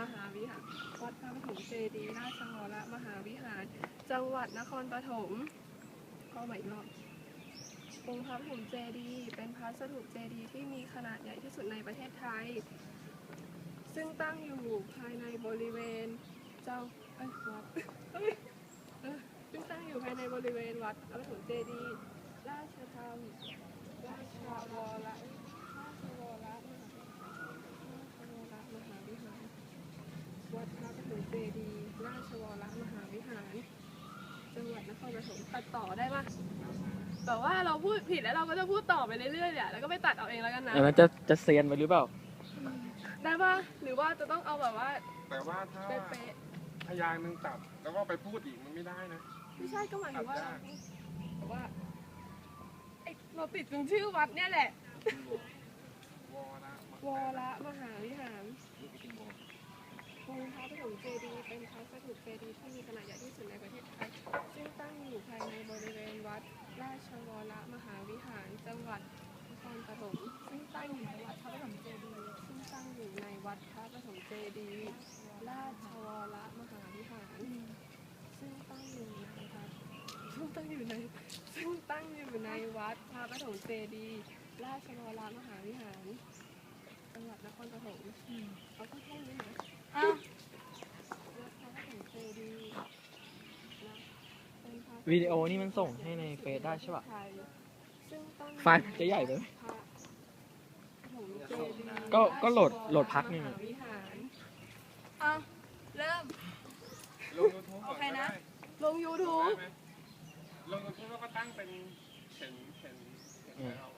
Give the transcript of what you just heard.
มหาวิหารวัดพระปฐมเจดีย์ราชวรมหาวิหาร จังหวัดนครปฐมก็ใหม่รอบองค์พระปฐมเจดีย์เป็นพระสถูปเจดีย์ที่มีขนาดใหญ่ที่สุดในประเทศไทย ซึ่งตั้งอยู่ภายในบริเวณเจ้าเอ้วัดซึ่งตั้งอยู่ภายในบริเวณวัดพระปฐมเจดีย์ราชธรรมราชวรราชวรมหาราชวรมหาวิหาร วัดพระปฐม เจดีย์ราชวรมหาวิหาร จังหวัดนครปฐมตัดต่อได้ปะแบบว่าเราพูดผิดแล้วเราก็จะพูดต่อไปเรื่อยๆเนี่ยแล้วก็ไปตัดเอาเองแล้วกันนะ อันนั้นจะจะเซียนไปหรือเปล่า ได้ปะหรือว่าจะต้องเอาแบบว่าแต่ว่าถ้าเป๊ะพยางค์หนึ่งตัดแล้วก็ไปพูดอีกมันไม่ได้นะ ๆไม่ใช่ก็หมายถึงว่าตัดยากแต่ว่าไอ้เราติดตรงชื่อวัดเนี่ยแหละ วอละวรมหาวิหาร องค์พระปฐมเจดีย์เป็นพระสถูปเจดีย์ที่มีขนาดใหญ่ที่สุดในประเทศไทย ซึ่งตั้งอยู่ภายในบริเวณวัดราชวรมหาวิหารจังหวัดนครปฐมซึ่งตั้งอยู่ในวัดพระปฐมเจดีย์ซึ่งตั้งอยู่ในวัดพระปฐมเจดีย์ราชวรมหาวิหาร ซึ่งตั้งอยู่ในวัดซึ่งตั้งอยู่ในซึ่งตั้งอยู่ในวัดพระปฐมเจดีย์ราชวรมหาวิหาร จังหวัดนครปฐมเขาก็แค่นี้นะ อ้าว วัดพระปฐมเจดีย์นะเป็นพระ วิดีโอนี่มันส่งให้ในเฟซได้ใช่ปะไทยซึ่งตั้งไฟล์มันจะใหญ่ไปไหม พระปฐมเจดีย์ก็ก็โหลดโหลดพักหนึ่งมอะหาวิหารเอาเริ่ม ลงยูทูบโอเคนะลง YouTube ลงยูทูบแล้วก็ตั้งเป็นเข็นเข็นเข็นอืมเอาไว้